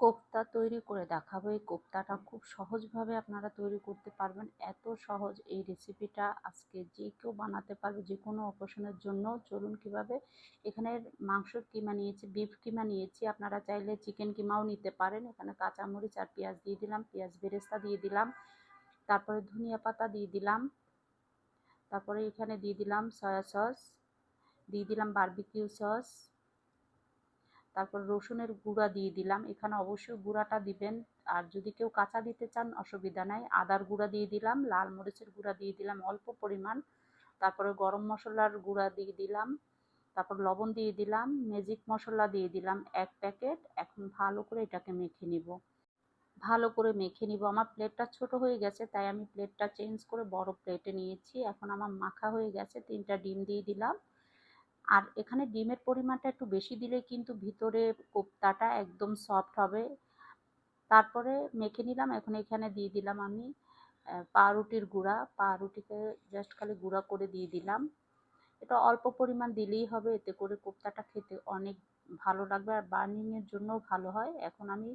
কোপ্তা তৈরি করে দেখাবো। এই কোপ্তাটা খুব সহজভাবে আপনারা তৈরি করতে পারবেন। এত সহজ এই রেসিপিটা আজকে যে কেউ বানাতে পারবে যে কোনো অপারেশনের জন্য। চলুন কীভাবে এখানে মাংসর কিমা নিয়েছি বিফ কিমা নিয়েছি। আপনারা চাইলে চিকেন কিমাও নিতে পারেন। এখানে কাঁচামরিচ আর পেঁয়াজ দিয়ে দিলাম, পেঁয়াজ বেরেস্তা দিয়ে দিলাম, তারপরে ধনিয়া পাতা দিয়ে দিলাম, তারপরে এখানে দিয়ে দিলাম সয়া সস দিয়ে দিলাম বার্বিকিউ সস তারপর রসুনের গুঁড়া দিয়ে দিলাম। এখানে অবশ্যই গুঁড়াটা দিবেন। আর যদি কেউ কাঁচা দিতে চান, অসুবিধা নাই। আদার গুঁড়া দিয়ে দিলাম, লাল মরিচের গুঁড়া দিয়ে দিলাম অল্প পরিমাণ। তারপরে গরম মশলার গুঁড়া দিয়ে দিলাম। তারপর লবণ দিয়ে দিলাম ম্যাজিক মশলা দিয়ে দিলাম এক প্যাকেট। এখন ভালো করে এটাকে মেখে নিব। ভালো করে মেখে নিব। আমার প্লেটটা ছোট হয়ে গেছে, তাই আমি প্লেটটা চেঞ্জ করে বড় প্লেটে নিয়েছি। এখন আমার মাখা হয়ে গেছে, তিনটা ডিম দিয়ে দিলাম। আর এখানে ডিমের পরিমাণটা একটু বেশি দিলে কিন্তু ভিতরে কোপ্তাটা একদম সফট হবে। তারপরে মেখে নিলাম, এখন এখানে দিয়ে দিলাম আমি পাউরুটির গুঁড়া। পাউরুটিকে জাস্ট খালি গুঁড়া করে দিয়ে দিলাম। এটা অল্প পরিমাণ দিলেই হবে, এতে করে কোপ্তাটা খেতে অনেক ভালো লাগবে আর বার্নিংয়ের জন্যও ভালো হয়। এখন আমি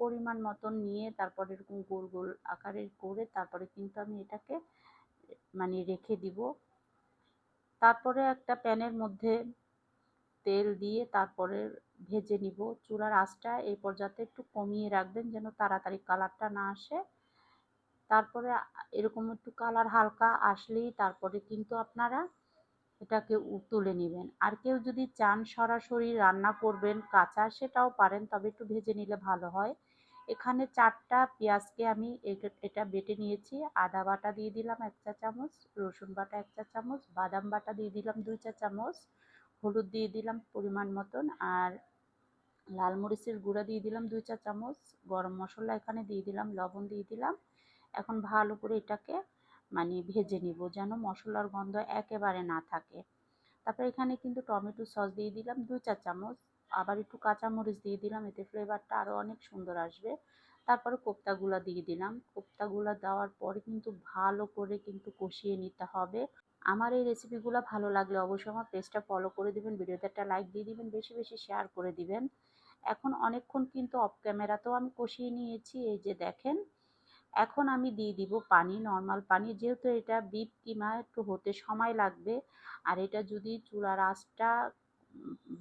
পরিমাণ মতন নিয়ে তারপরে এরকম গোল গোল আকারের করে তারপরে কিন্তু আমি এটাকে মানে রেখে দিব। তারপরে একটা প্যানের মধ্যে তেল দিয়ে তারপরে ভেজে নিব। চুলার আঁচটা এই পর্যাতে একটু কমিয়ে রাখবেন যেন তাড়াতাড়ি কালারটা না আসে। তারপরে এরকম একটু কালার হালকা আসলেই তারপরে কিন্তু আপনারা এটাকে তুলে নেবেন। আর কেউ যদি চান সরাসরি রান্না করবেন, কাঁচা সেটাও পারেন, তবে একটু ভেজে নিলে ভালো হয়। এখানে চারটা পেঁয়াজকে আমি এটা বেটে নিয়েছি। আদা বাটা দিয়ে দিলাম এক চা চামচ, রসুন বাটা এক চা চামচ, বাদাম বাটা দিয়ে দিলাম দুই চা চামচ, হলুদ দিয়ে দিলাম পরিমাণ মতন, আর লাল মরিচের গুঁড়া দিয়ে দিলাম দুই চা চামচ, গরম মশলা এখানে দিয়ে দিলাম, লবণ দিয়ে দিলাম। এখন ভালো করে এটাকে মানে ভেজে নিব যেন মশলার গন্ধ একেবারে না থাকে। তারপর এখানে কিন্তু টমেটো সস দিয়ে দিলাম দুই চা চামচ আবার একটু কাঁচামরিচ দিয়ে দিলাম, এতে ফ্লেভারটা আরও অনেক সুন্দর আসবে। তারপরে কোপ্তাগুলো দিয়ে দিলাম। কোপ্তাগুলো দেওয়ার পরে কিন্তু ভালো করে কিন্তু কষিয়ে নিতে হবে। আমার এই রেসিপিগুলো ভালো লাগলে অবশ্যই আমার পেজটা ফলো করে দিবেন, ভিডিওতে একটা লাইক দিয়ে দিবেন, বেশি বেশি শেয়ার করে দিবেন। এখন অনেকক্ষণ কিন্তু অফ ক্যামেরাতেও আমি কষিয়ে নিয়েছি, এই যে দেখেন। এখন আমি দিয়ে দিব পানি নর্মাল পানি, যেহেতু এটা বিপ কিমা একটু হতে সময় লাগবে। আর এটা যদি চুলার আঁচটা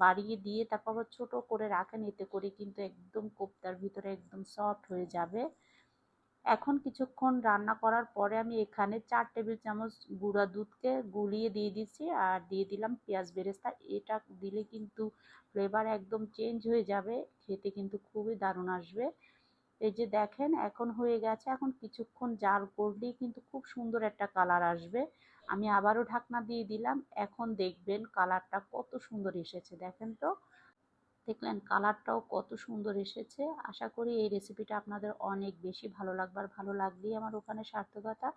বাড়িয়ে দিয়ে তারপর আবার ছোটো করে রাখেন, এতে করে কিন্তু একদম কোপ্তার ভিতরে একদম সফট হয়ে যাবে। এখন কিছুক্ষণ রান্না করার পরে আমি এখানে চার টেবিল চামচ গুঁড়া দুধকে গুলিয়ে দিয়ে দিচ্ছি আর দিয়ে দিলাম পেঁয়াজ বেরেস্তা। এটা দিলে কিন্তু ফ্লেভার একদম চেঞ্জ হয়ে যাবে, খেতে কিন্তু খুবই দারুণ আসবে। এই যে দেখেন, এখন হয়ে গেছে। এখন কিছুক্ষণ জাল করলেই কিন্তু খুব সুন্দর একটা কালার আসবে। আমি আবারও ঢাকনা দিয়ে দিলাম। এখন দেখবেন কালারটা কত সুন্দর এসেছে, দেখেন তো? দেখলেন কালারটাও কত সুন্দর এসেছে। আশা করি এই রেসিপিটা আপনাদের অনেক বেশি ভালো লাগবার ভালো লাগলেই আমার ওখানে সার্থকতা।